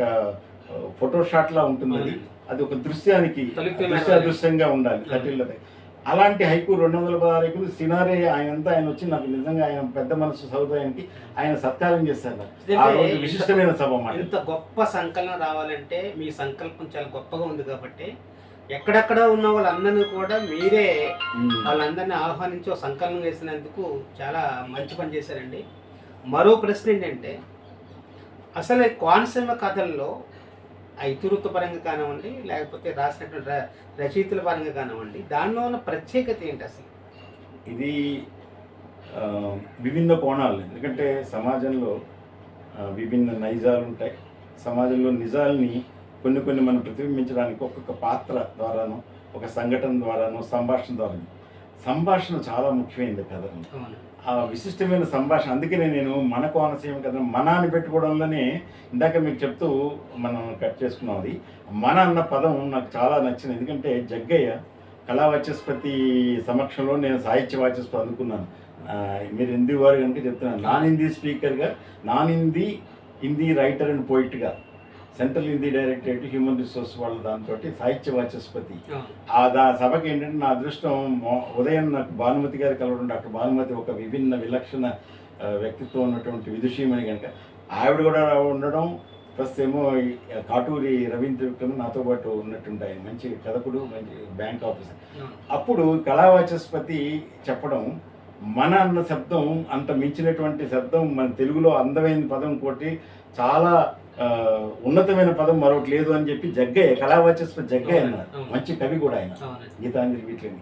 ఒక photo shot లా ఉంటుంది అది అది ఒక దృశ్యానికి దృశ్యాదృశ్యంగా ఉండాలి కటిల్లది. అలాంటి హైకు రెండు వందల పదహారు సినారే ఆయన అంతా ఆయన వచ్చి నాకు నిజంగా ఆయన పెద్ద మనసు సౌదాయానికి ఆయన సత్కారం చేశారు. నాకు. ఆ రోజు విశిష్టమైన సభ ఇంత గొప్ప సంకలనం రావాలంటే మీ సంకల్పం చాలా గొప్పగా ఉంది కాబట్టి ఎక్కడెక్కడ ఉన్న వాళ్ళందరినీ కూడా మీరే. వాళ్ళందరినీ ఆహ్వానించి సంకలనం వేసినందుకు చాలా మంచి పని చేశారండి. మరో ప్రశ్న ఏంటంటే అసలు కోనసీమ కథల్లో ఆ ఇతివృత్త పరంగా కానివ్వండి లేకపోతే రాసినటువంటి ర- రచయితల పరంగా కానివ్వండి దానిలో ఉన్న ప్రత్యేకత ఏంటి అసలు? ఇది విభిన్న కోణాలు. ఎందుకంటే సమాజంలో విభిన్న నైజాలు ఉంటాయి. సమాజంలో నిజాల్ని కొన్ని కొన్ని మనం ప్రతిబింబించడానికి ఒక్కొక్క పాత్ర ద్వారాను ఒక సంఘటన ద్వారాను సంభాషణ ద్వారాను. సంభాషణ చాలా ముఖ్యమైనది కథ ఆ విశిష్టమైన సంభాషణ. అందుకనే నేను మన కోనసీమ కథ మన అని పెట్టుకోవడంలోనే ఇందాక మీకు చెప్తూ మనం కట్ చేసుకున్నాం అది. మన అన్న పదం నాకు చాలా నచ్చింది. ఎందుకంటే జగ్గయ్య కళా వాచస్పతి సమక్షంలో నేను సాహిత్య వాచస్పతి అందుకున్నాను. మీరు హిందీ వారు కనుక చెప్తున్నాను నాన్ హిందీ స్పీకర్గా non Hindi Hindi writer and పోయిట్గా central Hindi directorate human resource వాళ్ళ దాంతో సాహిత్య వాచస్పతి. ఆ. దా సభకి ఏంటంటే నా అదృష్టం ఉదయం నాకు భానుమతి గారు కలవడం డాక్టర్ భానుమతి ఒక విభిన్న విలక్షణ వ్యక్తిత్వం ఉన్నటువంటి విదుషీమణి కనుక ఆవిడ కూడా ఉండడం ప్లస్ ఏమో కాటూరి రవీంద్ర విక్రమ్ నాతో పాటు ఉన్నటువంటి ఆయన మంచి కథకుడు మంచి బ్యాంక్ ఆఫీసర్. అప్పుడు కళావాచస్పతి చెప్పడం మన అన్న శబ్దం అంత మించినటువంటి శబ్దం మన తెలుగులో అందమైన పదం కోటి చాలా ఉన్నతమైన పదం మరొకటి లేదు అని చెప్పి జగ్గయ్య కళావాచస్పతి జగ్గయ్య అన్నారు. మంచి కవి కూడా ఆయన. గీతాంజలి వీటిని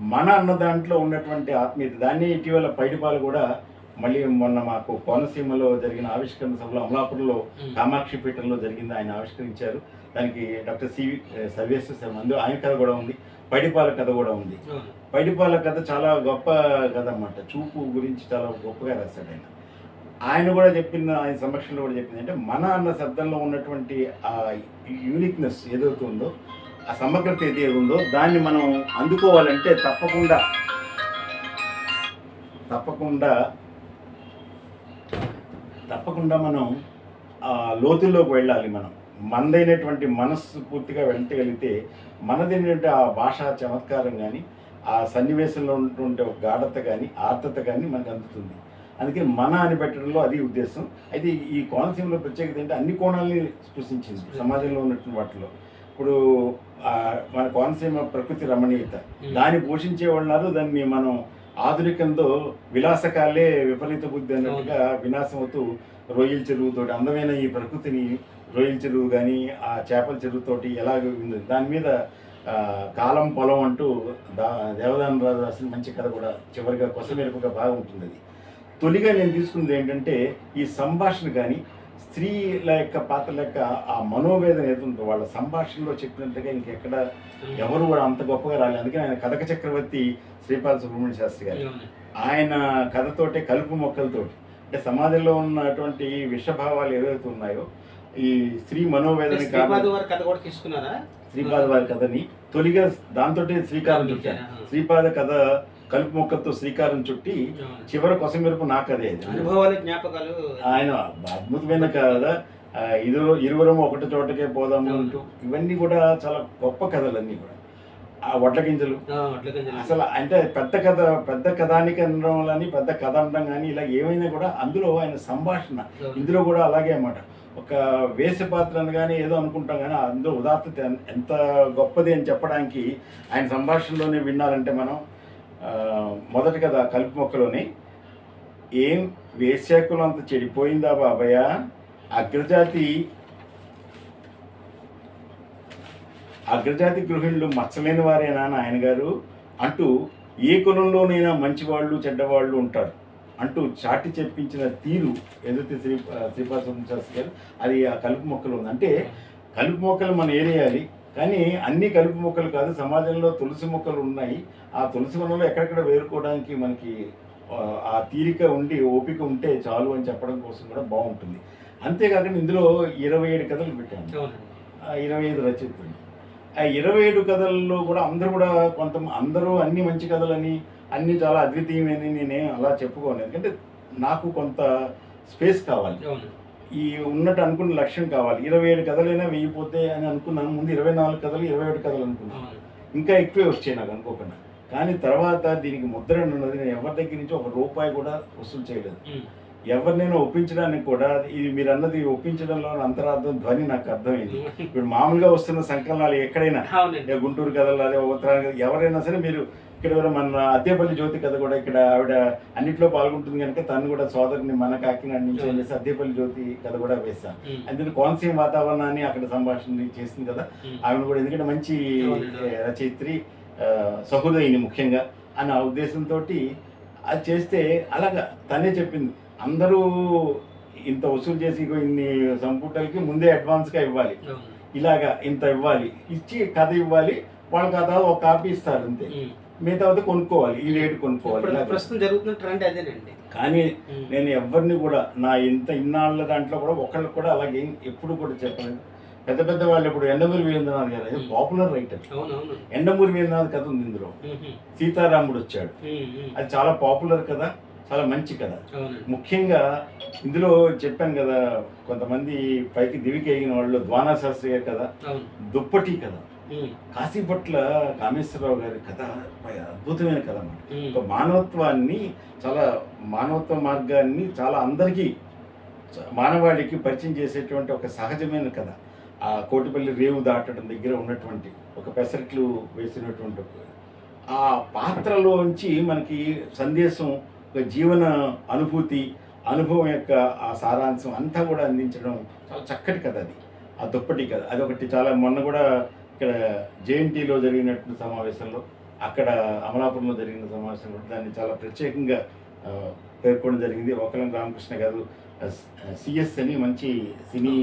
మన అన్న దాంట్లో ఉన్నటువంటి ఆత్మీయత దాన్ని ఇటీవల పైడిపాలు కూడా మళ్ళీ మొన్న మాకు కోనసీమలో జరిగిన ఆవిష్కరణ సభలో అమలాపురంలో. కామాక్షి పీఠంలో జరిగింది ఆయన ఆవిష్కరించారు. దానికి డాక్టర్ సివి సర్వేశ్వర శర్మ అందులో ఆయన కథ కూడా ఉంది. పైడిపాల కథ కూడా ఉంది. పైడిపాల కథ చాలా గొప్ప కథ అన్నమాట. చూపు గురించి చాలా గొప్పగా రాశాడు ఆయన. ఆయన కూడా చెప్పిన ఆయన సమక్షంలో కూడా చెప్పింది అంటే మన అన్న శబ్దంలో ఉన్నటువంటి ఆ యూనిక్నెస్ ఏదైతే ఉందో ఆ సమగ్రత ఏదైతే ఉందో దాన్ని మనం అందుకోవాలంటే తప్పకుండా తప్పకుండా తప్పకుండా మనం ఆ లోతుల్లోకి వెళ్ళాలి మనం. మనదైనటువంటి మనస్సు పూర్తిగా వెళ్ళగలిగితే మనదైనటువంటి ఆ భాష చమత్కారం కానీ ఆ సన్నివేశంలో ఉన్నటువంటి ఒక గాఢత కానీ ఆర్తత కానీ మనకు అందుతుంది. అందుకని మన అని పెట్టడంలో అది ఉద్దేశం. అయితే ఈ కోనసీమలో ప్రత్యేకత ఏంటంటే అన్ని కోణాలని స్పృశించింది సమాజంలో ఉన్నటువంటి వాటిలో. ఇప్పుడు మన కోనసీమ ప్రకృతి రమణీయత. దాన్ని పోషించే వాళ్ళు దాన్ని మనం ఆధునికంతో విలాసకాలే విపరీత బుద్ధి అన్నట్టుగా వినాశం అవుతూ రొయ్యల చెరువుతోటి అందమైన ఈ ప్రకృతిని రొయ్యల చెరువు కానీ ఆ చేపల చెరువుతోటి ఎలాగ ఉంది దాని మీద కాలం పొలం అంటూ దా దేవదాన రాజు రాసిన మంచి కథ కూడా చివరిగా కొసమెరుపుగా బాగా ఉంటుంది అది. తొలిగా నేను తీసుకున్నది ఏంటంటే ఈ సంభాషణ కానీ స్త్రీల యొక్క పాత్ర యొక్క ఆ మనోవేదన ఏదుందో వాళ్ళ సంభాషణలో చెప్పినట్టుగా ఇంకెక్కడ ఎవరు కూడా అంత గొప్పగా రాలేదు. అందుకని ఆయన కథక చక్రవర్తి శ్రీపాద సుబ్రహ్మణ్య శాస్త్రి గారు. ఆయన కథతోటే కలుపు మొక్కలతోటి అంటే సమాజంలో ఉన్నటువంటి విషభావాలు ఏవైతే ఉన్నాయో ఈ స్త్రీ మనోవేదన శ్రీపాద వారి కథ కూడా తీసుకున్నారా? శ్రీపాద వారి కథని తొలిగా దాంతో శ్రీకారం చుట్టాను శ్రీపాద కథ కలుపు మొక్కలతో శ్రీకారం చుట్టి. చివరి కొసమెరుపు నాకు అదే. అనుభవాలు జ్ఞాపకాలు. ఆయన అద్భుతమైన ఆ, ఇరు ఇరువురం ఒకటి చోటకే పోదాము. అంటూ ఇవన్నీ కూడా చాలా గొప్ప కథలన్నీ కూడా. ఆ వడ్ల గింజలు. అసలు అంటే పెద్ద కథ పెద్ద కథానికి అనడం వల్ల పెద్ద కథ అనడం కానీ ఇలా ఏమైనా కూడా అందులో ఆయన సంభాషణ. ఇందులో కూడా అలాగే అన్నమాట. ఒక వేష పాత్ర అనగానే ఏదో అనుకుంటాం కానీ అందులో ఉదాత్తత ఎంత గొప్పది అని చెప్పడానికి ఆయన సంభాషణలోనే విన్నారంటే మనం మొదటి కదా కలుపు మొక్కలోని. ఏం వేశ్యాకులు అంత చెడిపోయిందా బాబయ్య? అగ్రజాతి అగ్రజాతి గృహిణులు మచ్చలేని వారేనా నాయన గారు అంటూ ఏ కులంలోనైనా మంచివాళ్ళు చెడ్డవాళ్ళు ఉంటారు. అంటూ చాటి చెప్పించిన తీరు ఏదైతే శ్రీ శ్రీపాద శాస్త్రి గారు అది ఆ కలుపు మొక్కలు ఉంది. అంటే కలుపు మొక్కలు మనం ఏరేయాలి కానీ అన్ని కలుపు మొక్కలు కాదు సమాజంలో తులసి మొక్కలు ఉన్నాయి. ఆ తులసి మొక్కలు ఎక్కడెక్కడ వేరుకోవడానికి మనకి ఆ, తీరిక ఉండి ఓపిక ఉంటే చాలు అని చెప్పడం కోసం కూడా బాగుంటుంది. అంతేకాకుండా ఇందులో ఇరవై ఏడు కథలు పెట్టాను. ఇరవై ఐదు రచయితలు. ఆ ఇరవై ఏడు కథల్లో కూడా అందరూ కూడా కొంత అందరూ అన్ని మంచి కథలని అన్ని చాలా అద్వితీయమని నేనే అలా చెప్పుకోను. ఎందుకంటే నాకు కొంత స్పేస్ కావాలి. ఈ ఉన్నట్టు అనుకున్న లక్ష్యం కావాలి. ఇరవై ఏడు కథలైనా వెయ్యిపోతే అని అనుకున్నాను ముందు ఇరవై నాలుగు కథలు ఇరవై ఏడు కథలు అనుకున్నాను. ఇంకా ఎక్కువే వచ్చాయి నాకు అనుకోకుండా. కానీ తర్వాత దీనికి ముద్ర ఉన్నది నేను ఎవరి దగ్గర నుంచి ఒక రూపాయి కూడా వసూలు చేయలేదు. ఎవరినైనా ఒప్పించడానికి కూడా ఇది మీరు అన్నది ఒప్పించడంలో అంతరార్థం ధ్వని నాకు అర్థమైంది. ఇప్పుడు మామూలుగా వస్తున్న సంకలనాలు ఎక్కడైనా గుంటూరు కథలు అదే ఎవరైనా సరే మీరు ఇక్కడ కూడా మన అద్దెపల్లి జ్యోతి కథ కూడా ఇక్కడ ఆవిడ అన్నిట్లో పాల్గొంటుంది కనుక తను కూడా సోదరుని మన కాకినాడ నుంచి అనేసి అద్దెపల్లి జ్యోతి కథ కూడా ఉమ్. అందుకని కోనసీమ వాతావరణాన్ని అక్కడ సంభాషణ చేసింది కదా. ఆవిడ కూడా ఎందుకంటే మంచి రచయిత్రి సహృదయిని ముఖ్యంగా అన్న ఉద్దేశంతో అది చేస్తే అలాగా తనే చెప్పింది. అందరూ ఇంత వసూలు చేసి ఇన్ని సంపుటలకి ముందే అడ్వాన్స్గా ఇవ్వాలి. ఇలాగా ఇంత ఇవ్వాలి ఇచ్చి కథ ఇవ్వాలి వాళ్ళ కథ ఒక కాపీ ఇస్తారు అంతే. మిగతా కొనుక్కోవాలి ఈ రేటు కొనుక్కోవాలి. ప్రస్తుతం జరుగుతున్న ట్రెండ్ అదేనండి కానీ. నేను ఎవరిని కూడా నా ఇంత ఇన్నాళ్ళ దాంట్లో కూడా ఒకళ్ళకి కూడా అలాగే ఎప్పుడు కూడా చెప్పలేదు పెద్ద పెద్ద వాళ్ళు ఇప్పుడు ఎండమూరి వీరేంద్రనాథ్ గారు Hmm. Popular writer Yandamuri Veerendranath కథ ఉంది ఇందులో. సీతారాముడు వచ్చాడు. అది చాలా పాపులర్ కదా చాలా మంచి కథ. ముఖ్యంగా ఇందులో చెప్పాను కదా కొంతమంది పైకి దివికి ఎగిన వాళ్ళు ద్వానా శాస్త్రి గారి కథ దుప్పటి కథ. కాశీపట్ల కామేశ్వరరావు గారి కథ అద్భుతమైన కథ అన్నమాట. ఒక మానవత్వాన్ని చాలా మానవత్వ మార్గాన్ని చాలా అందరికీ మానవాళికి పరిచయం చేసేటువంటి ఒక సహజమైన కథ. ఆ కోటిపల్లి రేవు దాటడం దగ్గర ఉన్నటువంటి ఒక పెసరట్లు వేసినటువంటి ఆ పాత్రలోంచి మనకి సందేశం జీవన అనుభూతి అనుభవం యొక్క ఆ సారాంశం అంతా కూడా అందించడం చాలా చక్కటి కథ అది. ఆ దుప్పటి కథ. అదొకటి చాలా మొన్న కూడా ఇక్కడ జేఎన్టీలో జరిగినటువంటి సమావేశంలో అక్కడ అమలాపురంలో జరిగిన సమావేశంలో దాన్ని చాలా ప్రత్యేకంగా ఆ, పేర్కొనడం జరిగింది. ఒకలం రామకృష్ణ గారు సిఎస్ అని మంచి సినీ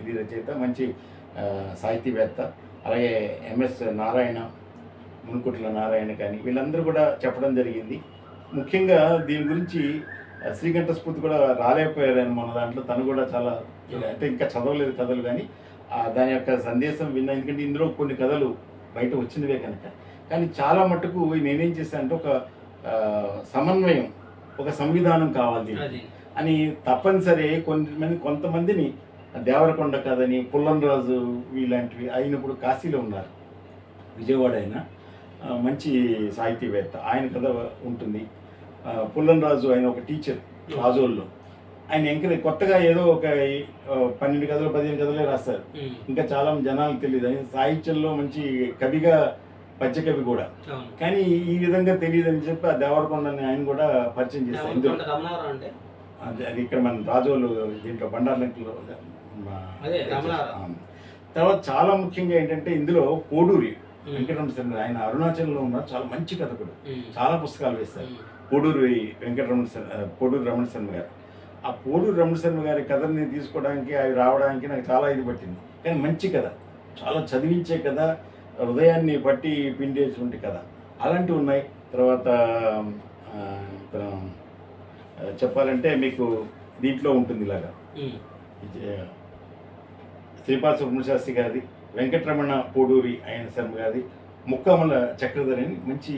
ఇది రచయిత మంచి సాహితీవేత్త అలాగే ఎంఎస్ నారాయణ మునుకుట్ల నారాయణ కానీ వీళ్ళందరూ కూడా చెప్పడం జరిగింది. ముఖ్యంగా దీని గురించి శ్రీకంఠ స్ఫూర్తి కూడా రాలేకపోయారని మన దాంట్లో తను కూడా చాలా అంటే ఇంకా చదవలేదు కథలు కానీ ఆ, దాని యొక్క సందేశం విన్నా ఎందుకంటే ఇందులో కొన్ని కథలు బయట వచ్చినవే కనుక. కానీ చాలా మట్టుకు నేనేం చేశానంటే ఒక సమన్వయం ఒక సంవిధానం కావాలి అని తప్పనిసరి కొంతమంది కొంతమందిని దేవరకొండ కథని పుల్లంరాజు ఇలాంటివి అయినప్పుడు కాశీలో ఉన్నారు. విజయవాడ ఆయన ఆ, మంచి సాహితీవేత్త. ఆయన కథ ఉంటుంది. ఆ, పుల్లంరాజు ఆయన ఒక టీచర్ రాజోల్లో. ఆయన ఎంకరేజ్ కొత్తగా ఏదో ఒక పన్నెండు కథలు పదిహేను కథలే రాస్తారు. ఇంకా చాలా జనాలకు తెలియదు. ఆయన సాహిత్యంలో మంచి కవిగా పద్యకవి కూడా. అవును. కానీ ఈ విధంగా తెలియదని చెప్పి ఆ దేవరకొండని ఆయన కూడా పరిచయం అంటే? అది అది ఇక్కడ మన రాజోలు దీంట్లో బండార్లంకలో. తర్వాత చాలా ముఖ్యంగా ఏంటంటే ఇందులో కోడూరి వెంకటరమణ ఆయన అరుణాచల్లో ఉన్న చాలా మంచి కథకుడు. చాలా పుస్తకాలు వేశారు. కోడూరి వెంకటరమణ కోడూరి రమణ శర్మ గారు. ఆ కోడూరి రమణ శర్మ గారి కథని తీసుకోవడానికి అవి రావడానికి నాకు చాలా ఇది పట్టింది. కానీ మంచి కథ. చాలా చదివించే కథ హృదయాన్ని పట్టి పిండేటువంటి కథ. అలాంటివి ఉన్నాయి. తర్వాత చెప్పాలంటే మీకు దీంట్లో ఉంటుంది ఇలాగా. శ్రీపాద సుబ్రహ్మణ్య శాస్త్రి గారిది వెంకటరమణ పోడూరి ఆయన శర్మ గారిది ముక్కమల చక్రధర్ అని మంచి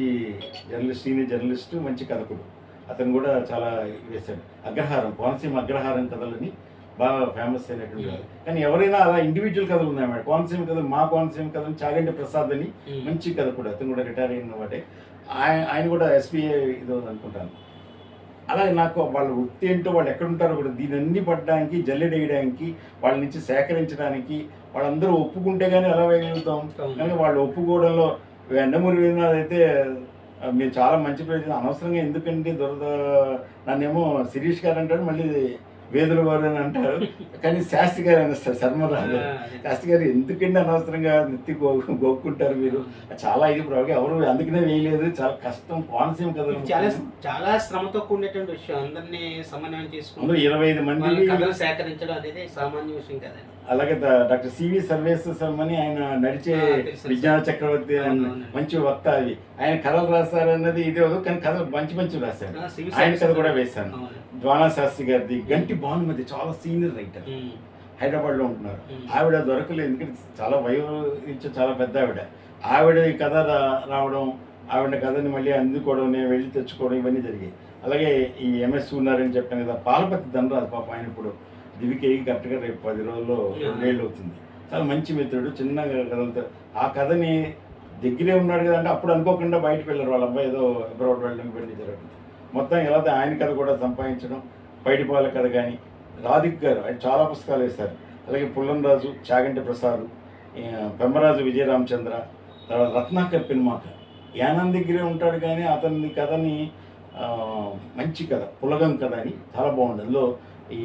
జర్నలిస్ట్ సీనియర్ జర్నలిస్ట్ మంచి కథకుడు. అతను కూడా చాలా వేశాడు. అగ్రహారం కోనసీమ అగ్రహారం కథలని బాగా ఫేమస్ అయినటువంటి వాడు. కానీ ఎవరైనా అలా ఇండివిజువల్ కథలు ఉన్నాయి మేడం. కోనసీమ కథలు మా కోనసీమ కథలు చాగంటి ప్రసాద్ అని ఉమ్. మంచి కథకుడు. అతను కూడా రిటైర్ అయిన వాడే. ఆయన ఆయన కూడా ఎస్బీఐ ఇది అనుకుంటాను. అలాగే నాకు వాళ్ళ వృత్తి ఏంటో వాళ్ళు ఎక్కడ ఉంటారో కూడా దీని అన్ని పడడానికి జల్లెడేయడానికి వాళ్ళ నుంచి సేకరించడానికి వాళ్ళందరూ ఒప్పుకుంటే కానీ ఎలా వేయగలుగుతాం. కానీ వాళ్ళు ఒప్పుకోవడంలో ఎండమూరి అయితే ఆ, మీరు చాలా మంచి ప్రయోజనం అనవసరంగా ఎందుకంటే దురద నన్నేమో శిరీష్ గారు అంటారు మళ్ళీ వేదుల వారు అని అంటారు. కానీ శాస్త్రి గారు అనేస్తారు అదే. శాస్త్రి గారు ఎందుకంటే అనవసరంగా నెత్తి గో గోక్కుంటారు మీరు? చాలా ఇది ప్రభు ఎవరు అందుకనే వేయలేదు. చాలా కష్టం కోనసీమ కథలు. చాలా చాలా శ్రమతో కూడినటువంటి విషయం. అందరినీ సమన్వయం చేసుకుని ఇరవై ఐదు మంది కథలు సేకరించడం అనేది సామాన్య విషయం కదండి. అలాగే డాక్టర్ సివి సర్వేశ్వరం అని ఆయన నడిచే. విజ్ఞాన చక్రవర్తి. మంచి వక్త అది. ఆయన కథలు రాస్తారు అన్నది ఇదే కానీ కథలు మంచి మంచి రాశారు. ఆయన కథ కూడా వేశాను. ద్వానా శాస్త్రి గారిది గంటి భానుమతి చాలా సీనియర్ రైటర్. ఉమ్, హైదరాబాద్లో ఉంటున్నారు. ఆవిడ దొరకలేదు ఎందుకంటే చాలా వయోరించే చాలా పెద్ద ఆవిడ. ఆవిడ ఈ కథ రావడం ఆవిడ కథని మళ్ళీ అందుకోవడం నేను వెళ్ళి తెచ్చుకోవడం ఇవన్నీ జరిగాయి. అలాగే ఈ ఎంఎస్ ఉన్నారని చెప్పాను కదా పాలపతి ధనరాజు పాప ఆయన ఇప్పుడు దివికి కరెక్ట్గా రేపు పది రోజుల్లో రెండేళ్ళు అవుతుంది చాలా మంచి మిత్రుడు చిన్న కథలతో. ఆ కథని దగ్గరే ఉన్నాడు కదా అంటే అప్పుడు అనుకోకుండా బయటకు వెళ్ళారు. వాళ్ళ అబ్బాయి ఏదో అబ్రాడ్ వెళ్ళడానికి పెళ్ళి జరుగుతుంది. మొత్తం ఎలా ఆయన కథ కూడా సంపాదించడం బయటిపాల కథ కానీ రాధిక్ గారు ఆయన చాలా పుస్తకాలు వేశారు. అలాగే పుల్లంరాజు చాగంటి ప్రసాద్ పెమ్మరాజు విజయరామచంద్ర తర్వాత రత్నాకర్ పిన్మాకర్. యానంద్ దగ్గరే ఉంటాడు కానీ అతని కథని మంచి కథ పులగం కథ అని చాలా బాగుంది. అందులో ఈ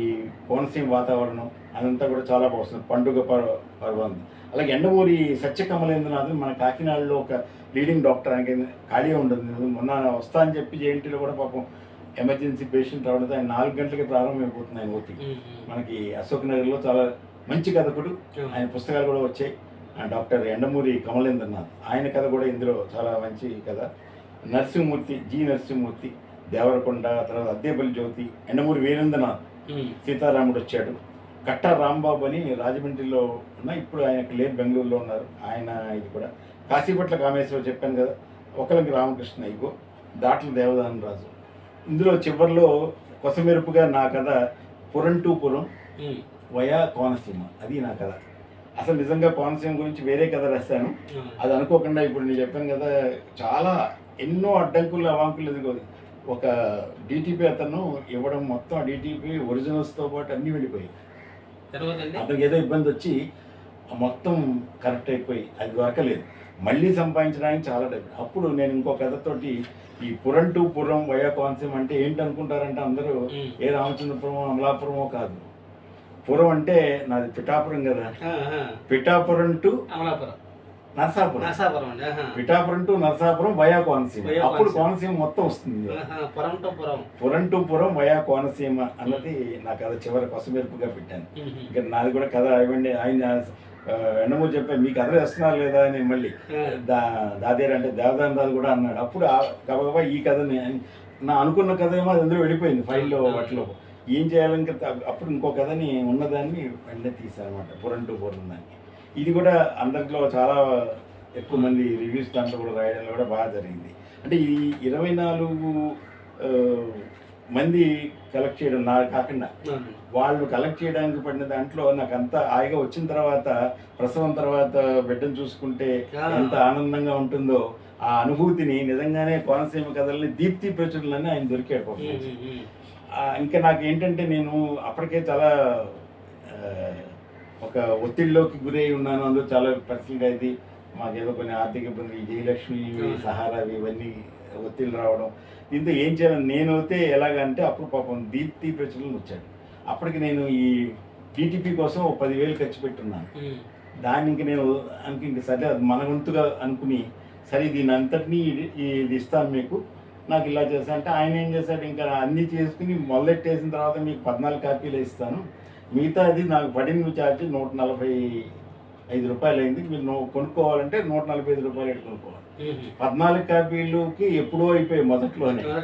కోనసీమ వాతావరణం అదంతా కూడా చాలా బాగుంది. పండుగ పర్వ పర్వం. అలాగే ఎండమూరి సత్యకమలేంద్రనాథ్ మన కాకినాడలో ఒక లీడింగ్ డాక్టర్ ఆయనకి ఖాళీ ఉండదు. మొన్న వస్తా అని చెప్పి జేఎన్టీలో కూడా పాపం ఎమర్జెన్సీ పేషెంట్ రావడంతో ఆయన నాలుగు గంటలకి ప్రారంభమైపోతుంది ఆయన ఓపీ మనకి అశోక్ నగర్లో చాలా మంచి కథకుడు. ఆయన పుస్తకాలు కూడా వచ్చాయి. ఆ డాక్టర్ ఎండమూరి కమలేంద్రనాథ్. ఆయన కథ కూడా ఇందులో చాలా మంచి కథ. నరసింహమూర్తి జి నరసింహమూర్తి దేవరకొండ తర్వాత అద్దేపల్లి జ్యోతి ఎండమూరి వీరేంద్రనాథ్. సీతారాముడు వచ్చాడు. కట్ట రాంబాబు అని రాజమండ్రిలో ఉన్న ఇప్పుడు ఆయనకు లేరు బెంగళూరులో ఉన్నారు. ఆయన ఇది కూడా. కాశీపట్ల కామేశ్వరం చెప్పాను కదా ఒకరికి రామకృష్ణ ఇగో దాట్ల దేవదాన రాజు. ఇందులో చివరిలో కొసమెరుపుగా నా కథ పురం టు పురం వయా కోనసీమ. అది నా కథ. అసలు నిజంగా కోనసీమ గురించి వేరే కథ రాశాను. అది అనుకోకుండా ఇప్పుడు నేను చెప్పాను కదా చాలా ఎన్నో అడ్డంకులు అవాంకులు ఎదుగు ఒక డిటిపి అతను ఇవ్వడం మొత్తం ఆ డిటిపి ఒరిజినల్స్తో పాటు అన్నీ వెళ్ళిపోయాయి. అతనికి ఏదో ఇబ్బంది వచ్చి మొత్తం కరెక్ట్ అయిపోయి అది దొరకలేదు మళ్ళీ సంపాదించడానికి చాలా టైం అప్పుడు నేను ఇంకో కథతోటి ఈ పురం టు పురం వయా కోనసీమ అంటే ఏంటి అనుకుంటారంటే అందరూ. ఏ రామచంద్రపురం అమలాపురమో కాదు. పురం అంటే నాది పిఠాపురం కదా. పిఠాపురం టు అమలాపురం. నరసాపురం నరసాపురం అండి. పిఠాపురం టు నరసాపురం వయా కోనసీమ అప్పుడు కోనసీమ. మొత్తం వస్తుంది. పురం టు పురం పురం టు పురం వయా కోనసీమ అన్నది నా కథ చివరి కొసమెరుపుగా పెట్టాను. ఇంకా నాది కూడా కథ ఇవ్వండి ఆయన ఆ, ఎండమూరి చెప్పాను మీ కథలు వేస్తున్నారు లేదా అని మళ్ళీ. దా దాదేర్ అంటే దేవదాన్ రాజు కూడా అన్నాడు అప్పుడు గబగబా ఈ కథని నా అనుకున్న కథ ఏమో అది అందులో వెళ్ళిపోయింది ఫైల్లో వాటిలో ఏం చేయాలని అప్పుడు ఇంకో కథని ఉన్నదాన్ని వెంటనే తీసారనమాట పురం టు పురం దాన్ని ఇది కూడా అందరిలో చాలా ఎక్కువ మంది రివ్యూస్ దాంట్లో కూడా రాయడంలో కూడా బాగా జరిగింది అంటే ఈ ఇరవై నాలుగు మంది కలెక్ట్ చేయడం నా కాకుండా. వాళ్ళు కలెక్ట్ చేయడానికి పడిన దాంట్లో నాకు అంత హాయిగా వచ్చిన తర్వాత ప్రసవం తర్వాత బిడ్డను చూసుకుంటే. ఎంత ఆనందంగా ఉంటుందో ఆ అనుభూతిని నిజంగానే కోనసీమ కథల్ని దీప్తి ప్రచురణలని ఆయన దొరికాడు ఇంకా నాకు ఏంటంటే నేను అప్పటికే చాలా ఒక ఒత్తిడిలోకి గురై ఉన్నాను. అందులో చాలా పర్సనల్గా ఇది మాకేదో కొన్ని ఆర్థిక ఇబ్బంది జయలక్ష్మి ఇవి, ఆ. సహారా ఇవి ఇవన్నీ ఒత్తిళ్ళు రావడం. దీంతో ఏం చేయాలని నేను అయితే ఎలాగంటే అప్పుడు పాపం దీప్తి ప్రచురణ వచ్చాడు. అప్పటికి నేను ఈ టీటీపీ కోసం ఒక పదివేలు ఖర్చు పెట్టున్నాను. ఇంక నేను అనుకు ఇంక సరే అది మన వంతుగా అనుకుని సరే దీని అంతటినీ ఇది- ఇది ఇస్తాను మీకు. నాకు ఇలా చేస్తా అంటే ఆయన ఏం చేశాడు? ఇంకా అన్నీ చేసుకుని మొదలెట్టేసిన తర్వాత మీకు పద్నాలుగు కాపీలు ఇస్తాను. మిగతా అది నాకు పడిన ఛార్జ్ నూట నలభై ఐదు రూపాయలు అయింది. మీరు నూ- కొనుక్కోవాలంటే నూట నలభై ఐదు రూపాయలు కొనుక్కోవాలి. పద్నాలుగు కాపీలుకి ఎప్పుడో అయిపోయాయి మొదట్లోనే. మొదట్లో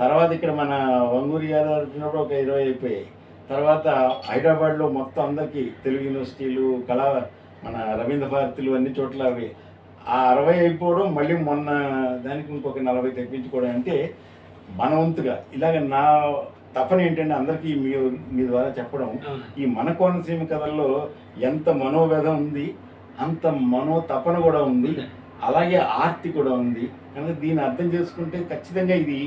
తర్వాత ఇక్కడ మన వంగూరి యాదవ్ వచ్చినప్పుడు ఒక ఇరవై అయిపోయాయి. తర్వాత హైదరాబాద్లో మొత్తం అందరికీ తెలుగు యూనివర్సిటీలు కళా మన రవీంద్ర భారతులు అన్ని చోట్ల అవి. ఆ అరవై అయిపోవడం మళ్ళీ మొన్న దానికి ఇంకొక నలభై తెప్పించుకోవడం అంటే మన వంతుగా ఇలాగ నా తపన ఏంటంటే అందరికీ మీ మీ ద్వారా చెప్పడం. ఈ మన కోనసీమ కథల్లో ఎంత మనోవేద ఉంది అంత మనో తపన కూడా ఉంది అలాగే ఆర్తి కూడా ఉంది. కనుక దీన్ని అర్థం చేసుకుంటే ఖచ్చితంగా ఇది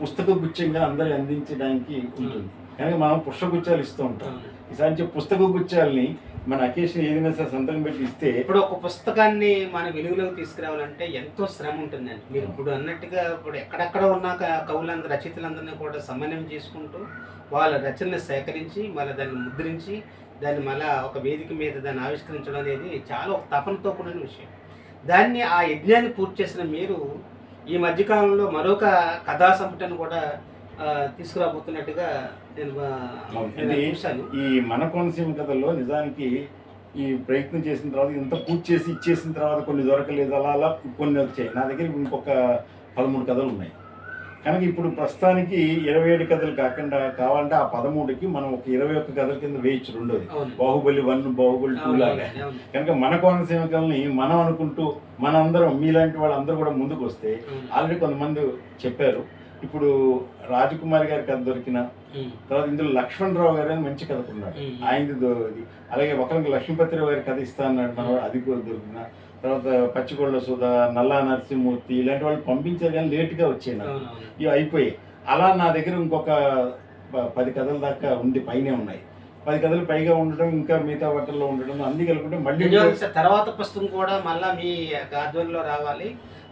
పుస్తక గుచ్ఛంగా అందరికి అందించడానికి ఉంటుంది. కనుక మనం పుస్తక గుచ్చాలు ఇస్తూ ఉంటాం. ఈసారి పుస్తక గుచ్చాలని మన అకేషన్ ఏదైనా సరే సంతకం పెట్టి ఇస్తే ఇప్పుడు ఒక పుస్తకాన్ని మన వెలుగులోకి తీసుకురావాలంటే ఎంతో శ్రమ ఉంటుందండి. మీరు ఇప్పుడు అన్నట్టుగా ఇప్పుడు ఎక్కడెక్కడ ఉన్న కవులందరూ రచయితలందరినీ కూడా సమన్వయం చేసుకుంటూ వాళ్ళ రచనలు సేకరించి మళ్ళీ దాన్ని ముద్రించి దాన్ని మళ్ళా ఒక వేదిక మీద దాన్ని ఆవిష్కరించడం అనేది చాలా ఒక తపనతో కూడిన విషయం. దాన్ని ఆ యజ్ఞాన్ని పూర్తి చేసిన మీరు ఈ మధ్యకాలంలో మరొక కథా సంపుటను కూడా తీసుకురాబోతున్నట్టుగా నేను చూశాను. ఈ మన కోనసీమ కథల్లో నిజానికి ఈ ప్రయత్నం చేసిన తర్వాత ఇంత పూర్తి చేసి ఇచ్చేసిన తర్వాత కొన్ని దొరకలేదు అలా అలా కొన్ని వచ్చాయి. నా దగ్గర ఇంకొక పదమూడు కథలు ఉన్నాయి. కనుక ఇప్పుడు ప్రస్తుతానికి ఇరవై ఏడు కథలు కాకుండా కావాలంటే ఆ పదమూడుకి మనం ఒక ఇరవై ఒక్క కథల కింద వేయచ్చు రెండోది. బాహుబలి వన్ బాహుబలి టూ లాగా. కనుక మన కోనసీమ కథల్ని మనం అనుకుంటూ మనందరం మీలాంటి వాళ్ళందరూ కూడా ముందుకు వస్తే. ఆల్రెడీ కొంతమంది చెప్పారు. ఇప్పుడు రాజకుమారి గారి కథ దొరికిన తర్వాత ఇందులో లక్ష్మణరావు గారు అని మంచి కథకున్నాడు ఉమ్. ఆయనది. అలాగే ఒకరికి లక్ష్మీపతిరావు గారి కథ ఇస్తా అన్నాడు మన అది కూడా దొరికిన. తర్వాత పచ్చిగొళ్ళ సుధా నల్లా నరసింహమూర్తి ఇలాంటి వాళ్ళు పంపించారు కానీ లేట్గా వచ్చాయి నాకు ఇవి అయిపోయాయి. అలా నా దగ్గర ఇంకొక పది కథల దాకా ఉంది పైనే ఉన్నాయి. పది కథలు పైగా ఉండడం ఇంకా మిగతా వాటిల్లో ఉండడం అన్ని కలుపుకుంటే మళ్ళీ తర్వాత పుస్తకం కూడా మళ్ళా మీ ఆధ్వర్యంలో రావాలి.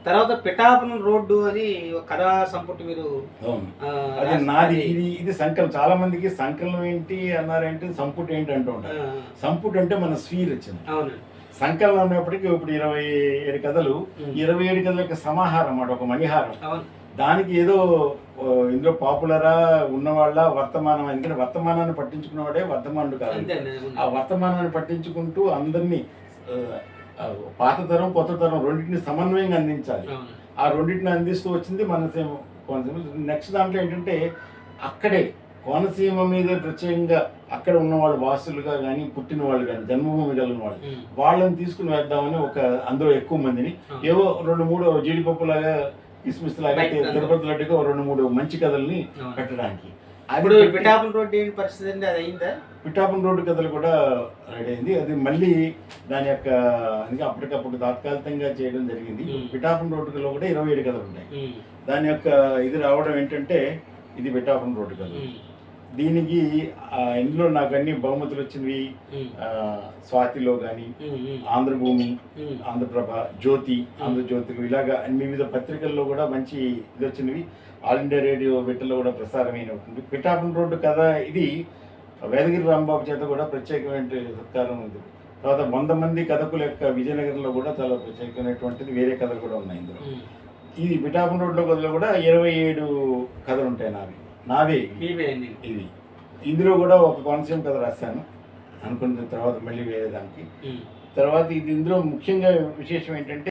తర్వాత పిఠాపురం రోడ్డు అని కథా సంపుటి మీరు అది నాది ఇది ఇది సంకలనం. చాలా మందికి సంకలనం ఏంటి అన్నారేంటి సంపుటి ఏంటి అంటూ ఉంటారు సంపుటి అంటే మన స్వీ రచన అవునండి సంకలనం అనేప్పటికీ ఇప్పుడు ఇరవై ఏడు కథలు. ఇరవై ఏడు కథల యొక్క సమాహారం అన్నమాట ఒక మణిహారం. దానికి ఏదో ఇందులో పాపులరా ఉన్నవాళ్ళ వర్తమానం ఎందుకంటే వర్తమానాన్ని పట్టించుకున్నవాడే వర్తమానుడు కాదు. ఆ వర్తమానాన్ని పట్టించుకుంటూ అందరినీ పాత తరం కొత్త తరం రెండింటిని సమన్వయంగా అందించాలి. ఆ రెండింటిని అందిస్తూ వచ్చింది మనసీమ కోనసీమ. నెక్స్ట్ దాంట్లో ఏంటంటే అక్కడే కోనసీమ మీద ప్రత్యేకంగా అక్కడ ఉన్న వాళ్ళు వాసులుగా కానీ పుట్టిన వాళ్ళు కానీ జన్మభూమి కలిగిన వాళ్ళు వాళ్ళని తీసుకుని వేద్దామని ఒక అందులో ఎక్కువ మందిని. ఏవో రెండు మూడు జీడిపప్పు లాగా కిస్మిస్ లాగా. తిరుపతి లడ్డుగా ఓ రెండు మూడు మంచి కథల్ని. పెట్టడానికి. ఇప్పుడు పిఠాపురం రోడ్డు పరిస్థితి అండి? అది అయిందా? పిఠాపురం రోడ్డు కథలు కూడా రెడీ అయింది. అది మళ్ళీ దాని యొక్క ఇంకా అప్పటికప్పుడు తాత్కాలికంగా చేయడం జరిగింది. పిఠాపురం రోడ్డులో కూడా ఇరవై ఏడు కథలు ఉన్నాయి. దాని యొక్క ఇది రావడం ఏంటంటే ఇది పిఠాపురం రోడ్డు కథ దీనికి ఇందులో నాకు అన్ని బహుమతులు వచ్చినవి. స్వాతిలో కానీ ఆంధ్రభూమి ఆంధ్రప్రభ జ్యోతి ఆంధ్రజ్యోతి ఇలాగా అన్ని వివిధ పత్రికల్లో కూడా మంచి ఇది వచ్చినవి. ఆల్ ఇండియా రేడియో వీటిల్లో కూడా ప్రసారమైన ఉంటుంది పిఠాపురం రోడ్డు కథ ఇది వేదగిరి రాంబాబు చేత కూడా ప్రత్యేకమైన సత్కారం ఉంది. తర్వాత వంద మంది కథకుల యొక్క విజయనగరంలో కూడా చాలా ప్రత్యేకమైనటువంటిది వేరే కథలు కూడా ఉన్నాయి ఇందులో. ఇది పిఠాపురం రోడ్లో కథలో కూడా ఇరవై ఏడు కథలు ఉంటాయి నావి. నావే ఇవి. ఇది ఇందులో కూడా ఒక కోనసీమ కథ రాశాను. అనుకున్న తర్వాత మళ్ళీ వేరే దానికి. తర్వాత ఇది ఇందులో ముఖ్యంగా విశేషం ఏంటంటే